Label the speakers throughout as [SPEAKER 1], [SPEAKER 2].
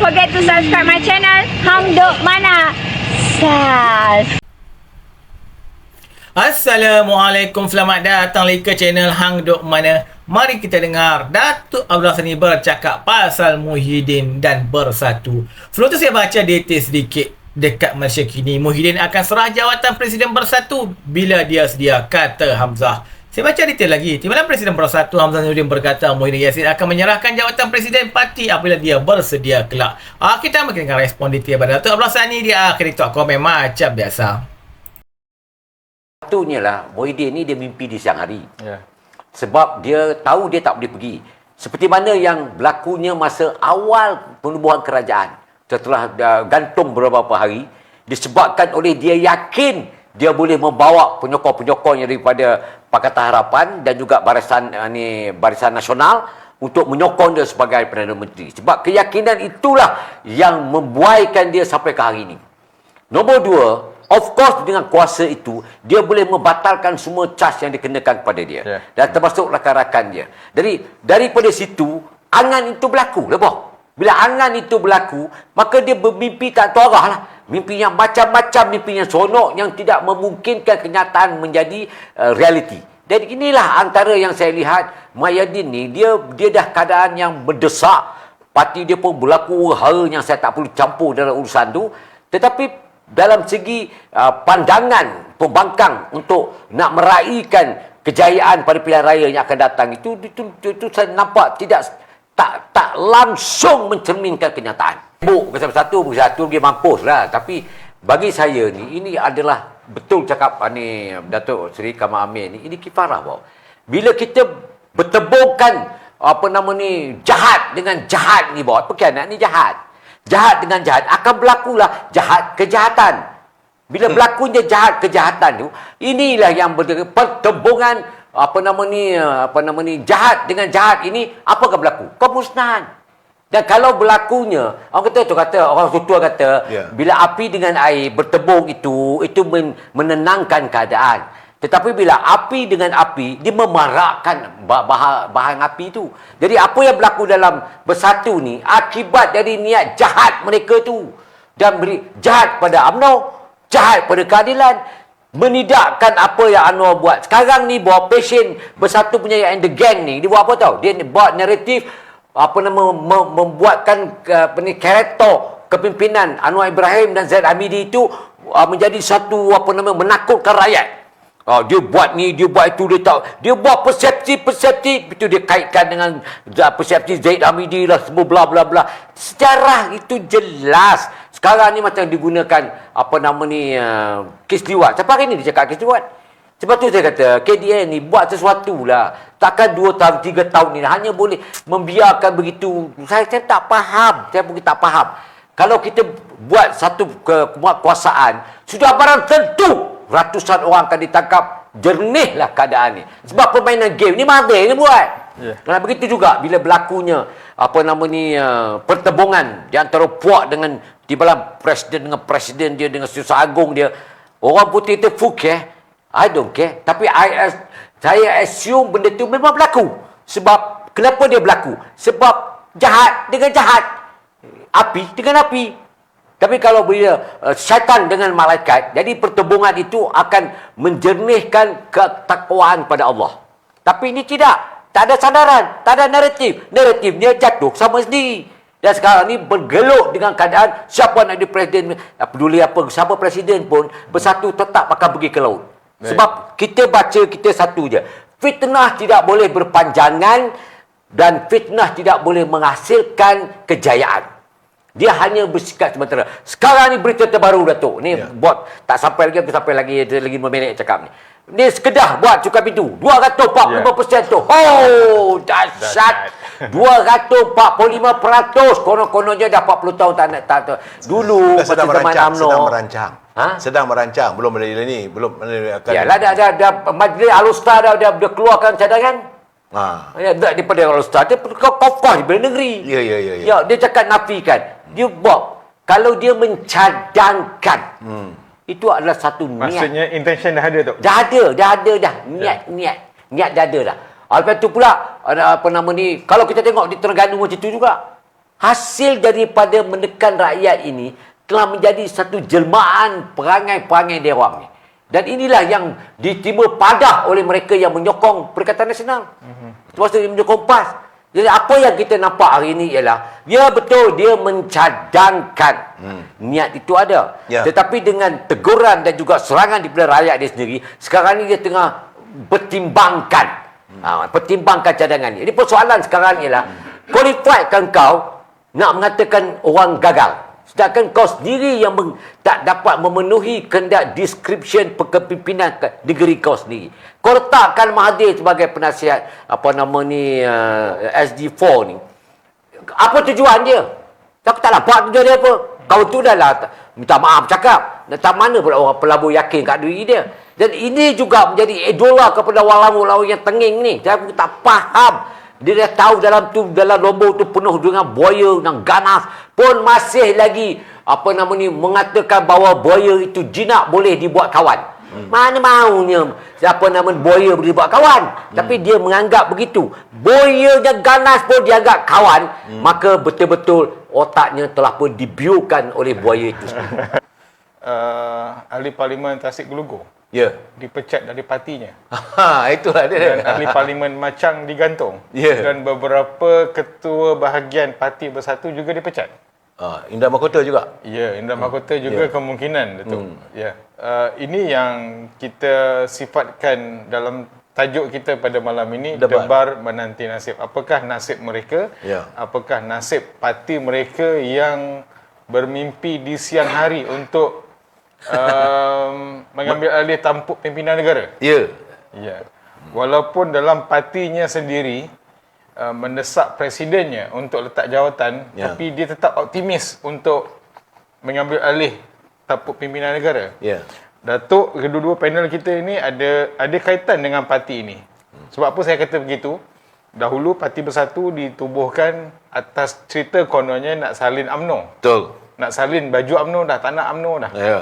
[SPEAKER 1] forget to subscribe my channel Hang Dok Mana. Sas.
[SPEAKER 2] Assalamualaikum. Selamat datang lagi ke channel Hang Dok Mana. Mari kita dengar Datuk Abdullah Sani bercakap pasal Muhyiddin dan Bersatu. Sebelum tu saya baca detail sedikit Dekat Malaysia kini. Muhyiddin akan serah jawatan Presiden Bersatu Bila dia sedia Kata Hamzah Saya baca detail lagi Timbalan Presiden Bersatu Hamzah Nuruddin berkata Muhyiddin Yassin akan menyerahkan jawatan Presiden Parti Apabila dia bersedia kelak ah, Kita makin dengar respon detail pada Datuk Abdullah Sani Dia akhiri talk komen macam biasa
[SPEAKER 3] Satunya lah Muhyiddin ni dia mimpi di siang hari.
[SPEAKER 4] Ya.
[SPEAKER 3] Sebab dia tahu dia tak boleh pergi. Seperti mana yang berlakunya masa awal penubuhan kerajaan. Setelah uh, gantung beberapa hari. Disebabkan oleh dia yakin dia boleh membawa penyokong-penyokongnya daripada Pakatan Harapan dan juga Barisan uh, ni Barisan Nasional untuk menyokong dia sebagai Perdana Menteri. Sebab keyakinan itulah yang membuaikan dia sampai ke hari ini. Nombor dua, of course dengan kuasa itu, dia boleh membatalkan semua cas yang dikenakan kepada dia.
[SPEAKER 4] Ya.
[SPEAKER 3] Dan termasuk rakan-rakan dia. Dari daripada situ, angan itu berlaku. Lepas. Bila angan itu berlaku, maka dia bermimpi tak tahu arah lah. Mimpi yang macam-macam, mimpi yang sonok yang tidak memungkinkan kenyataan menjadi uh, realiti. Dan inilah antara yang saya lihat Mayadin ni dia dia dah keadaan yang mendesak. Parti dia pun berlaku hal yang saya tak perlu campur dalam urusan tu. Tetapi dalam segi uh, pandangan pembangkang untuk nak meraihkan kejayaan pada pilihan raya yang akan datang itu itu, itu, itu saya nampak tidak tak tak langsung mencerminkan kenyataan. Bu pasal satu bukan satu dia mampus lah tapi bagi saya ni ini adalah betul cakap ah, ni Datuk Seri Kamal Amir ni ini kifarah bau. Bila kita bertebungkan apa nama ni jahat dengan jahat ni bau. Perkianat ni jahat jahat dengan jahat akan berlakulah jahat kejahatan. Bila
[SPEAKER 4] Hmm.
[SPEAKER 3] berlakunya jahat kejahatan tu, inilah yang ber- pertembungan apa nama ni apa nama ni jahat dengan jahat ini apa akan berlaku? Pemusnahan. Dan kalau berlakunya, orang kata tu kata orang tua kata
[SPEAKER 4] Ya.
[SPEAKER 3] bila api dengan air bertembung itu itu men- menenangkan keadaan. Tetapi bila api dengan api dia memarakkan bah- bahan, bahan api itu. Jadi apa yang berlaku dalam bersatu ni akibat dari niat jahat mereka tu dan beri jahat pada UMNO, jahat pada keadilan, menidakkan apa yang Anwar buat. Sekarang ni bawa passion bersatu punya yang the gang ni, dia buat apa tau? Dia buat naratif apa nama mem- membuatkan apa ni karakter kepimpinan Anwar Ibrahim dan Zaid Hamidi itu uh, menjadi satu apa nama menakutkan rakyat. Oh, dia buat ni, dia buat itu, dia tak. Dia buat persepsi-persepsi, itu dia kaitkan dengan uh, persepsi Zaid Hamidi lah, semua bla bla bla. Sejarah itu jelas. Sekarang ni macam digunakan apa nama ni uh, kes liwat. Siapa hari ni dia cakap kes liwat? Sebab tu saya kata, KDN ni buat sesuatu lah. Takkan dua tahun, tiga tahun ni hanya boleh membiarkan begitu. Saya, saya tak faham. Saya pun tak faham. Kalau kita buat satu ke, kekuasaan, sudah barang tentu ratusan orang akan ditangkap. Jernihlah keadaan ni. Sebab permainan game ni mati ni buat.
[SPEAKER 4] Ya.
[SPEAKER 3] Dan begitu juga bila berlakunya apa nama ni uh, pertembungan di antara puak dengan di dalam presiden dengan presiden dia dengan susah agung dia. Orang putih tu fuck eh. I don't care. Tapi I, as- saya assume benda tu memang berlaku. Sebab, kenapa dia berlaku? Sebab jahat dengan jahat. Api dengan api. Tapi kalau bila uh, syaitan dengan malaikat, jadi pertembungan itu akan menjernihkan ketakwaan pada Allah. Tapi ini tidak. Tak ada sandaran, tak ada naratif. Naratifnya jatuh sama sendiri. Dan sekarang ni bergeluk dengan keadaan siapa nak jadi presiden, tak peduli apa, siapa presiden pun bersatu tetap akan pergi ke laut. Sebab kita baca kita satu je. Fitnah tidak boleh berpanjangan dan fitnah tidak boleh menghasilkan kejayaan. Dia hanya bersikap sementara. Sekarang ni berita terbaru Datuk. Ni
[SPEAKER 4] Ya.
[SPEAKER 3] buat tak sampai lagi aku sampai lagi ada lagi 5 minit cakap ni. Ni sekedah buat cukai pintu. 245% tu. Oh, dahsyat. 245%. Konon-kononnya dah 40 tahun tak nak tak, tak. Dulu
[SPEAKER 4] sedang
[SPEAKER 3] masa zaman
[SPEAKER 4] merancang,
[SPEAKER 3] UMNO.
[SPEAKER 4] sedang merancang.
[SPEAKER 3] Ha?
[SPEAKER 4] Sedang merancang, belum ada ni, belum ada akan.
[SPEAKER 3] Ya lah dah dah dah majlis Alustar dah dah, dah keluarkan cadangan.
[SPEAKER 4] Ha.
[SPEAKER 3] Ya, daripada Alustar dia kau kokoh di negeri.
[SPEAKER 4] Ya, ya, ya, ya.
[SPEAKER 3] Ya, dia cakap nafikan. Dia buat kalau dia mencadangkan.
[SPEAKER 4] Hmm.
[SPEAKER 3] Itu adalah satu niat.
[SPEAKER 5] Maksudnya intention dah ada tu.
[SPEAKER 3] Dah ada, dah ada dah. Niat, niat. Niat dah ada dah. Ah, Lepas tu pula, apa nama ni, kalau kita tengok di Terengganu macam tu juga. hasil daripada menekan rakyat ini telah menjadi satu jelmaan perangai-perangai dewan ni. Dan inilah yang diterima padah oleh mereka yang menyokong Perikatan Nasional. Mm-hmm. Termasuk yang menyokong PAS. Jadi apa yang kita nampak hari ini ialah dia betul dia mencadangkan hmm. niat itu ada.
[SPEAKER 4] Ya.
[SPEAKER 3] Tetapi dengan teguran dan juga serangan daripada rakyat dia sendiri, sekarang ni dia tengah pertimbangkan. Hmm. Ha, pertimbangkan cadangan ni. Jadi persoalan sekarang ialah hmm. qualified kan kau nak mengatakan orang gagal. Sedangkan kau sendiri yang meng, tak dapat memenuhi kendak description kepimpinan ke- negeri kau sendiri. Kau letakkan Mahathir sebagai penasihat apa nama ni uh, SD4 ni. Apa tujuan dia? Aku tak nampak tujuan dia apa. Kau tu dah lah minta maaf cakap. Tak mana pula orang pelabur yakin kat diri dia. Dan ini juga menjadi idola kepada lawa yang tenging ni. Saya pun tak faham. Dia dah tahu dalam tu dalam lombok tu penuh dengan buaya dan ganas pun masih lagi apa nama ni mengatakan bahawa buaya itu jinak boleh dibuat kawan. Hmm. Mana maunya siapa nama buaya boleh dibuat kawan. Hmm. Tapi dia menganggap begitu. Buayanya ganas pun dianggap kawan, hmm. maka betul-betul otaknya telah pun dibiurkan oleh buaya itu. sendiri.
[SPEAKER 5] uh, ahli parlimen Tasik Gelugur
[SPEAKER 4] Ya.
[SPEAKER 5] dipecat dari partinya
[SPEAKER 4] Ha, itulah dia.
[SPEAKER 5] dan ahli parlimen Macang digantung
[SPEAKER 4] Ya.
[SPEAKER 5] dan beberapa ketua bahagian parti bersatu juga dipecat.
[SPEAKER 4] Ha, Indah Mahkota juga.
[SPEAKER 5] Ya, Indra Mahkota juga
[SPEAKER 4] Ya.
[SPEAKER 5] kemungkinan betul. Ya. Uh, ini yang kita sifatkan dalam tajuk kita pada malam ini
[SPEAKER 4] Debat.
[SPEAKER 5] debar menanti nasib. Apakah nasib mereka?
[SPEAKER 4] Ya.
[SPEAKER 5] Apakah nasib parti mereka yang bermimpi di siang hari untuk um, mengambil alih tampuk pimpinan negara?
[SPEAKER 4] Ya.
[SPEAKER 5] Ya. Walaupun dalam partinya sendiri uh, mendesak presidennya untuk letak jawatan,
[SPEAKER 4] Ya.
[SPEAKER 5] tapi dia tetap optimis untuk mengambil alih tampuk pimpinan negara.
[SPEAKER 4] Ya.
[SPEAKER 5] Datuk kedua-dua panel kita ini ada ada kaitan dengan parti ini. Sebab apa saya kata begitu? Dahulu Parti Bersatu ditubuhkan atas cerita kononnya nak salin UMNO.
[SPEAKER 4] Betul.
[SPEAKER 5] Nak salin baju UMNO dah, tak nak UMNO dah.
[SPEAKER 4] Ya.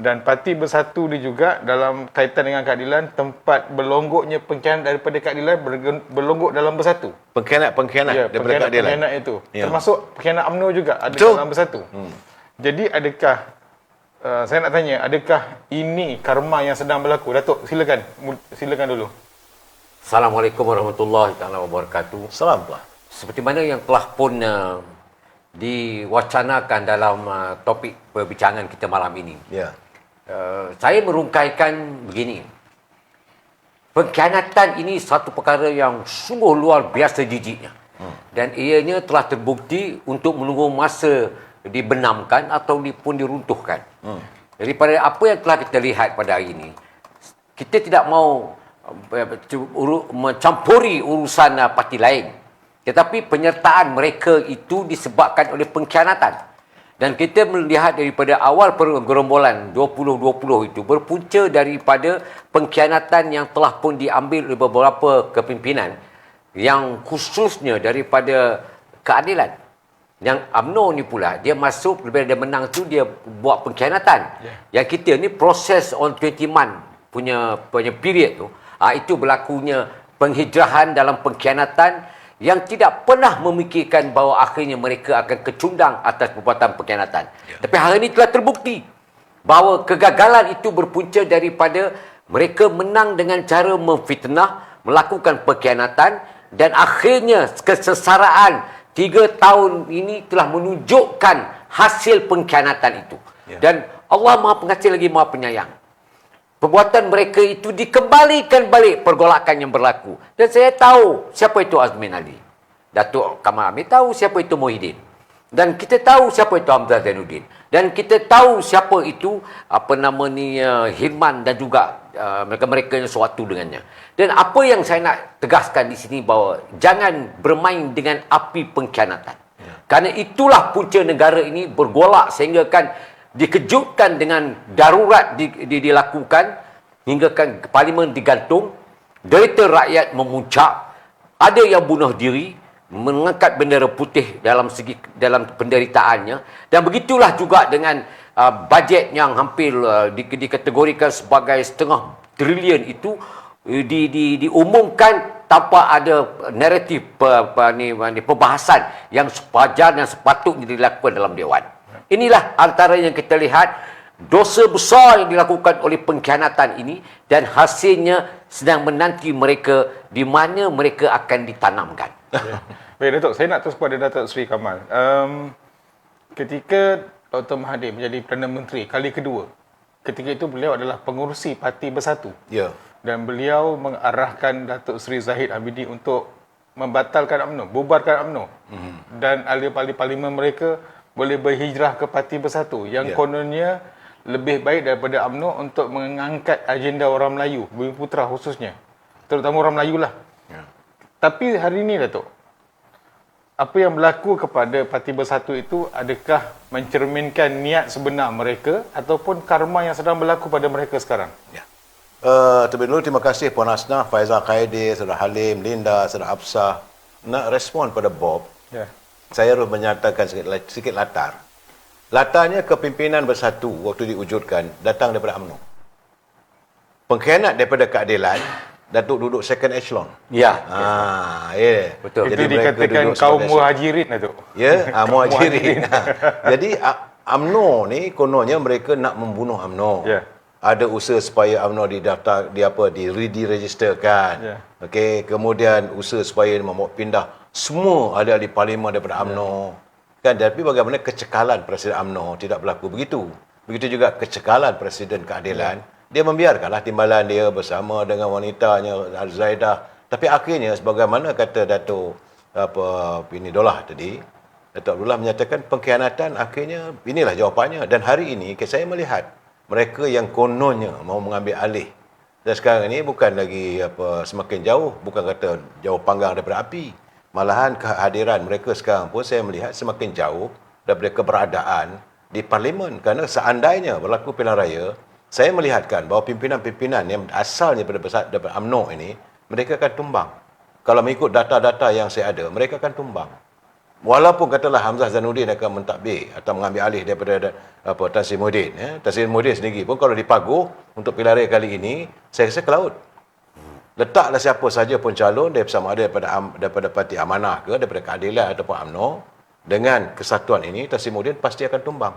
[SPEAKER 5] Dan Parti Bersatu dia juga dalam kaitan dengan keadilan tempat berlonggoknya pengkhianat daripada keadilan berlonggok dalam bersatu.
[SPEAKER 4] Pengkhianat-pengkhianat
[SPEAKER 5] Ya,
[SPEAKER 4] daripada
[SPEAKER 5] pengkhianat,
[SPEAKER 4] keadilan.
[SPEAKER 5] pengkhianat itu.
[SPEAKER 4] Ya.
[SPEAKER 5] Termasuk pengkhianat UMNO juga ada
[SPEAKER 4] Betul.
[SPEAKER 5] dalam bersatu. Hmm. Jadi adakah uh, saya nak tanya, adakah ini karma yang sedang berlaku? Datuk, silakan. Silakan dulu.
[SPEAKER 3] Assalamualaikum warahmatullahi taala wabarakatuh.
[SPEAKER 4] Salam pula.
[SPEAKER 3] Seperti mana yang telah pun uh, diwacanakan dalam uh, topik perbincangan kita malam ini.
[SPEAKER 4] Ya.
[SPEAKER 3] Uh, saya merungkaikan begini. Pengkhianatan ini satu perkara yang sungguh luar biasa jijiknya. Dan ianya telah terbukti untuk menunggu masa dibenamkan atau pun diruntuhkan. Daripada apa yang telah kita lihat pada hari ini, kita tidak mau uh, uru- mencampuri urusan uh, parti lain. Tetapi penyertaan mereka itu disebabkan oleh pengkhianatan. Dan kita melihat daripada awal pergerombolan 2020 itu berpunca daripada pengkhianatan yang telah pun diambil oleh beberapa kepimpinan yang khususnya daripada keadilan. Yang UMNO ni pula, dia masuk bila dia menang tu dia buat pengkhianatan. Yeah. Yang kita ni proses on 20 month punya punya period tu, ah itu berlakunya penghijrahan dalam pengkhianatan yang tidak pernah memikirkan bahawa akhirnya mereka akan kecundang atas perbuatan pengkhianatan. Yeah. Tapi hari ini telah terbukti bahawa kegagalan itu berpunca daripada mereka menang dengan cara memfitnah, melakukan pengkhianatan dan akhirnya kesesaraan tiga tahun ini telah menunjukkan hasil pengkhianatan itu.
[SPEAKER 4] Ya.
[SPEAKER 3] Dan Allah Maha Pengasih lagi Maha Penyayang. Perbuatan mereka itu dikembalikan balik pergolakan yang berlaku. Dan saya tahu siapa itu Azmin Ali. Datuk Kamal Amir tahu siapa itu Muhyiddin. Dan kita tahu siapa itu Hamzah Zainuddin. Dan kita tahu siapa itu apa nama ni uh, Hirman dan juga uh, mereka-mereka yang suatu dengannya. Dan apa yang saya nak tegaskan di sini bahawa jangan bermain dengan api pengkhianatan. Kerana itulah punca negara ini bergolak sehingga kan dikejutkan dengan darurat di, di, dilakukan hingga kan parlimen digantung, derita rakyat memuncak, ada yang bunuh diri, mengangkat bendera putih dalam segi dalam penderitaannya dan begitulah juga dengan uh, bajet yang hampir uh, di, dikategorikan sebagai setengah trilion itu uh, di, di, diumumkan tanpa ada naratif pe, pe, ni, ni, perbahasan yang sepajar dan sepatutnya dilakukan dalam Dewan. Inilah antara yang kita lihat dosa besar yang dilakukan oleh pengkhianatan ini dan hasilnya sedang menanti mereka di mana mereka akan ditanamkan.
[SPEAKER 5] Ya. Baik Datuk, saya nak terus kepada Datuk Sri Kamal. Um, ketika Dr. Mahathir menjadi Perdana Menteri kali kedua, ketika itu beliau adalah pengurusi Parti Bersatu.
[SPEAKER 4] Ya.
[SPEAKER 5] Dan beliau mengarahkan Datuk Seri Zahid Hamidi untuk membatalkan UMNO, bubarkan UMNO. Mm-hmm. Dan ahli-ahli parlimen mereka boleh berhijrah ke Parti Bersatu yang
[SPEAKER 4] Ya.
[SPEAKER 5] kononnya lebih baik daripada UMNO untuk mengangkat agenda orang Melayu, Bumi Putra khususnya. Terutama orang Melayu lah.
[SPEAKER 4] Ya.
[SPEAKER 5] Tapi hari ini Datuk, apa yang berlaku kepada Parti Bersatu itu adakah mencerminkan niat sebenar mereka ataupun karma yang sedang berlaku pada mereka sekarang?
[SPEAKER 4] Ya. Uh, terlebih dulu terima kasih Puan Hasnah, Faizal Khaidir, Saudara Halim, Linda, Saudara Absah. Nak respon pada Bob,
[SPEAKER 5] Ya.
[SPEAKER 4] Saya harus menyatakan sedikit, sedikit latar. Latarnya kepimpinan bersatu waktu diwujudkan datang daripada UMNO. Pengkhianat daripada keadilan, Datuk duduk second echelon.
[SPEAKER 3] Ya.
[SPEAKER 4] Ah, ya.
[SPEAKER 3] Betul.
[SPEAKER 5] Itu
[SPEAKER 4] mereka
[SPEAKER 5] dikatakan kaum muhajirin Datuk.
[SPEAKER 4] Ya, ah, muhajirin. Jadi A- UMNO ni kononnya mereka nak membunuh UMNO.
[SPEAKER 5] Ya.
[SPEAKER 4] Ada usaha supaya UMNO didaftar di apa di diregisterkan.
[SPEAKER 5] Ya.
[SPEAKER 4] Okey, kemudian usaha supaya membawa pindah semua ada di parlimen daripada UMNO. Kan tapi bagaimana kecekalan Presiden UMNO tidak berlaku begitu. Begitu juga kecekalan Presiden Keadilan, dia membiarkanlah timbalan dia bersama dengan wanitanya Al-Zaidah. Tapi akhirnya sebagaimana kata Dato' apa ini Dolah tadi, Dato' Abdullah menyatakan pengkhianatan akhirnya inilah jawapannya dan hari ini saya melihat mereka yang kononnya mau mengambil alih dan sekarang ini bukan lagi apa semakin jauh, bukan kata jauh panggang daripada api. Malahan kehadiran mereka sekarang pun saya melihat semakin jauh daripada keberadaan di parlimen kerana seandainya berlaku pilihan raya, saya melihatkan bahawa pimpinan-pimpinan yang asalnya daripada UMNO ini mereka akan tumbang. Kalau mengikut data-data yang saya ada, mereka akan tumbang. Walaupun katalah Hamzah Zanuddin akan mentadbir atau mengambil alih daripada apa Tan Sri Muhyiddin, ya. Tan Sri Muhyiddin sendiri pun kalau dipaguh untuk pilihan raya kali ini, saya rasa ke laut. Letaklah siapa saja pun calon dari sama ada daripada daripada Parti Amanah ke daripada Keadilan ataupun UMNO dengan kesatuan ini Muhyiddin pasti akan tumbang.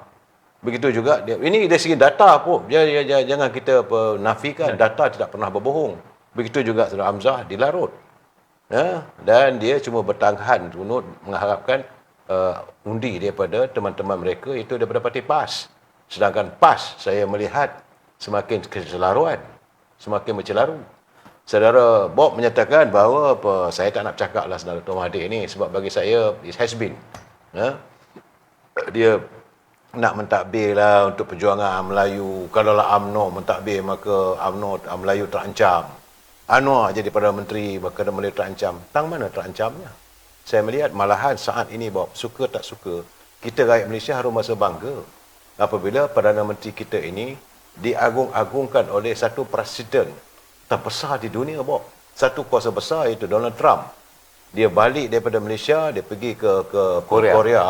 [SPEAKER 4] Begitu juga dia ini dari segi data pun dia, dia, dia, jangan kita apa, nafikan data tidak pernah berbohong. Begitu juga Saudara Hamzah di Larut. Ya, dan dia cuma bertahan tunut mengharapkan uh, undi daripada teman-teman mereka itu daripada parti PAS. Sedangkan PAS saya melihat semakin kecelaruan, semakin bercelaru. Saudara Bob menyatakan bahawa apa, saya tak nak cakap lah saudara Tuan Mahathir ni sebab bagi saya it has been. Ya, dia nak mentadbir lah untuk perjuangan Melayu. Kalau lah UMNO mentadbir maka UMNO Melayu terancam. Anwar jadi Perdana Menteri maka Melayu terancam. Tang mana terancamnya? Saya melihat malahan saat ini Bob, suka tak suka, kita rakyat Malaysia harus merasa bangga apabila Perdana Menteri kita ini diagung-agungkan oleh satu presiden terbesar di dunia Bob. Satu kuasa besar iaitu Donald Trump. Dia balik daripada Malaysia, dia pergi ke ke
[SPEAKER 3] Korea.
[SPEAKER 4] Korea.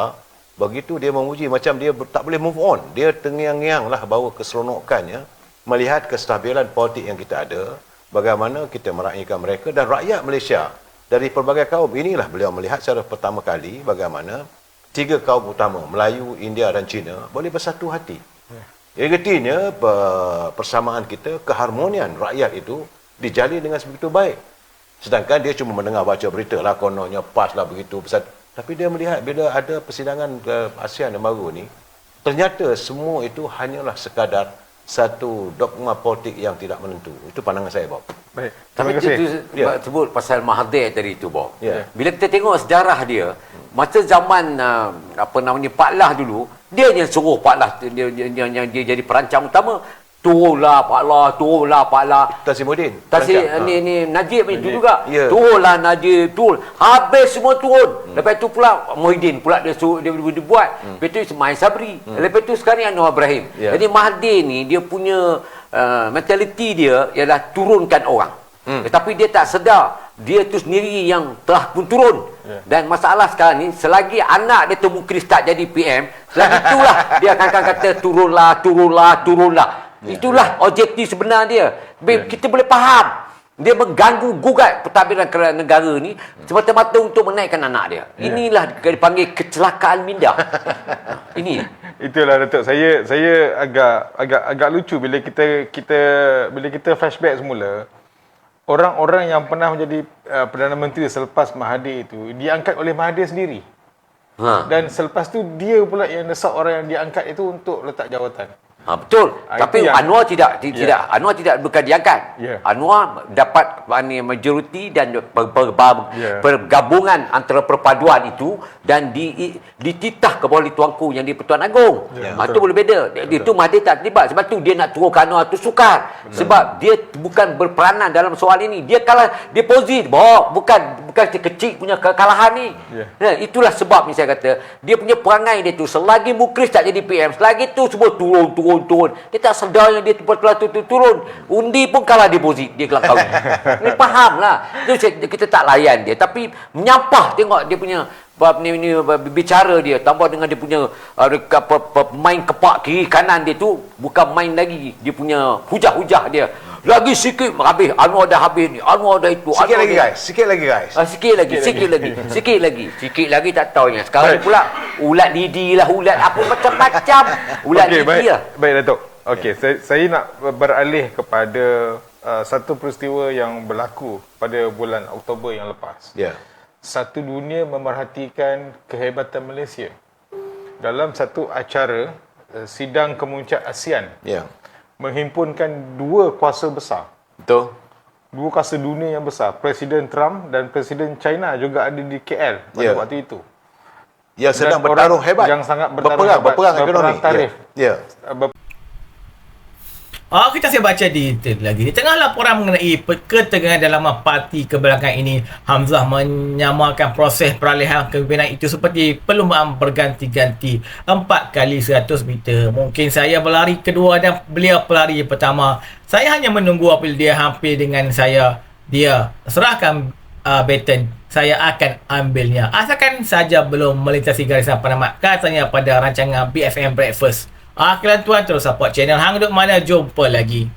[SPEAKER 4] Begitu dia memuji macam dia tak boleh move on. Dia tengiang-ngiang lah bahawa keseronokannya melihat kestabilan politik yang kita ada, bagaimana kita meraihkan mereka dan rakyat Malaysia dari pelbagai kaum. Inilah beliau melihat secara pertama kali bagaimana tiga kaum utama, Melayu, India dan Cina boleh bersatu hati. Artinya pe- persamaan kita, keharmonian rakyat itu dijalin dengan sebegitu baik. Sedangkan dia cuma mendengar baca berita lah kononnya pas lah begitu besar. Tapi dia melihat bila ada persidangan ke ASEAN yang baru ni, ternyata semua itu hanyalah sekadar satu dogma politik yang tidak menentu. Itu pandangan saya, Bob.
[SPEAKER 5] Baik.
[SPEAKER 3] Tapi
[SPEAKER 5] Terima
[SPEAKER 3] tu,
[SPEAKER 5] kasih.
[SPEAKER 3] tu
[SPEAKER 4] Ya.
[SPEAKER 3] sebut pasal Mahathir tadi tu, Bob.
[SPEAKER 4] Ya.
[SPEAKER 3] Bila kita tengok sejarah dia, masa zaman uh, apa namanya Pak Lah dulu, dia yang suruh Pak Lah dia, dia, dia, dia jadi perancang utama. Turunlah Pak Lah, turunlah Pak Lah.
[SPEAKER 4] Muhyiddin.
[SPEAKER 3] Tasik
[SPEAKER 4] Rancang.
[SPEAKER 3] ni ni Najib ni juga.
[SPEAKER 4] Ya.
[SPEAKER 3] Turunlah Najib, turun. Habis semua turun. Hmm. Lepas tu pula Muhyiddin pula dia suruh dia, dia, dia buat. Hmm. Lepas tu Ismail Sabri. Hmm. Lepas tu sekarang Anwar Ibrahim.
[SPEAKER 4] Ya.
[SPEAKER 3] Jadi Mahathir ni dia punya uh, mentality dia ialah turunkan orang. Hmm. Tetapi dia tak sedar dia tu sendiri yang telah pun turun.
[SPEAKER 5] Ya.
[SPEAKER 3] Dan masalah sekarang ni selagi anak dia tu mungkin start jadi PM, selagi itulah dia akan, akan kata turunlah, turunlah, turunlah.
[SPEAKER 5] Ya.
[SPEAKER 3] Itulah objektif sebenar dia. Be- Kita boleh faham. Dia mengganggu gugat pentadbiran kerajaan negara ni semata-mata untuk menaikkan anak dia. Inilah dipanggil kecelakaan minda. Ini.
[SPEAKER 5] Itulah Datuk. Saya saya agak agak agak lucu bila kita kita bila kita flashback semula. Orang-orang yang pernah menjadi uh, Perdana Menteri selepas Mahathir itu diangkat oleh Mahathir sendiri.
[SPEAKER 3] Ha.
[SPEAKER 5] Dan selepas tu dia pula yang desak orang yang diangkat itu untuk letak jawatan.
[SPEAKER 3] Ha, betul.
[SPEAKER 5] Ah,
[SPEAKER 3] Tapi
[SPEAKER 5] yang-
[SPEAKER 3] Anwar tidak ti-
[SPEAKER 5] Ya.
[SPEAKER 3] tidak Anwar tidak bukan diangkat.
[SPEAKER 5] Ya.
[SPEAKER 3] Anwar dapat maknanya majoriti dan per, per, per,
[SPEAKER 5] Ya.
[SPEAKER 3] pergabungan antara perpaduan itu dan di dititah ke bawah Tuanku yang di Pertuan Agong.
[SPEAKER 5] Ya,
[SPEAKER 3] Ha, itu boleh beda. Dia, itu Mahathir tak terlibat. Sebab tu dia nak turunkan Anwar tu sukar. Sebab dia bukan berperanan dalam soal ini. Dia kalah deposit. Bawa bukan bukan kecil punya kekalahan ni.
[SPEAKER 5] Ya.
[SPEAKER 3] Ya, itulah sebab ni saya kata dia punya perangai dia tu selagi Mukris tak jadi PM selagi tu semua turun turun turun dia tak sedar yang dia telah tu, tu, turun. Undi pun kalah deposit dia kelah kahwin. Ni faham lah kita tak layan dia. Tapi menyampah tengok dia punya bab ni, ni bicara dia. Tambah dengan dia punya uh, pe- pe- main kepak kiri kanan dia tu bukan main lagi. Dia punya hujah-hujah dia lagi sikit habis Anwar dah habis ni Anwar dah itu
[SPEAKER 4] Sikit
[SPEAKER 3] Anwar
[SPEAKER 4] lagi guys, sikit lagi guys.
[SPEAKER 3] Ah, sikit lagi, sikit lagi, sikit lagi, sikit lagi tak tahu yang sekarang
[SPEAKER 5] Baik.
[SPEAKER 3] pula ulat lidi lah, ulat apa macam-macam, ulat
[SPEAKER 5] Okey,
[SPEAKER 3] lidi
[SPEAKER 5] baik,
[SPEAKER 3] lah.
[SPEAKER 5] baik Datuk. Okey, saya, saya nak beralih kepada uh, satu peristiwa yang berlaku pada bulan Oktober yang lepas.
[SPEAKER 4] Ya.
[SPEAKER 5] Satu dunia memerhatikan kehebatan Malaysia dalam satu acara uh, sidang kemuncak ASEAN
[SPEAKER 4] Ya.
[SPEAKER 5] Menghimpunkan dua kuasa besar.
[SPEAKER 4] Betul.
[SPEAKER 5] Dua kuasa dunia yang besar. Presiden Trump dan Presiden China juga ada di KL pada
[SPEAKER 4] Ya.
[SPEAKER 5] waktu itu.
[SPEAKER 4] Yang sedang
[SPEAKER 5] Dan
[SPEAKER 4] bertaruh
[SPEAKER 5] orang
[SPEAKER 4] hebat.
[SPEAKER 5] yang sangat bertaruh
[SPEAKER 4] berperang,
[SPEAKER 5] hebat,
[SPEAKER 4] berperang
[SPEAKER 5] berperang
[SPEAKER 4] ekonomi.
[SPEAKER 5] tarif.
[SPEAKER 4] Ya.
[SPEAKER 5] Uh, ber-
[SPEAKER 2] Oh, kita saya baca detail lagi. Di tengah laporan mengenai ketegangan dalam parti kebelakangan ini, Hamzah menyamakan proses peralihan kepimpinan itu seperti perlumbaan berganti-ganti 4 kali 100 meter. Mungkin saya berlari kedua dan beliau pelari pertama. Saya hanya menunggu apabila dia hampir dengan saya. Dia serahkan uh, baton. Saya akan ambilnya. Asalkan saja belum melintasi garisan penamat. Katanya pada rancangan BFM Breakfast. Kalian tuan terus support channel Hang Duk Mana. Jumpa lagi.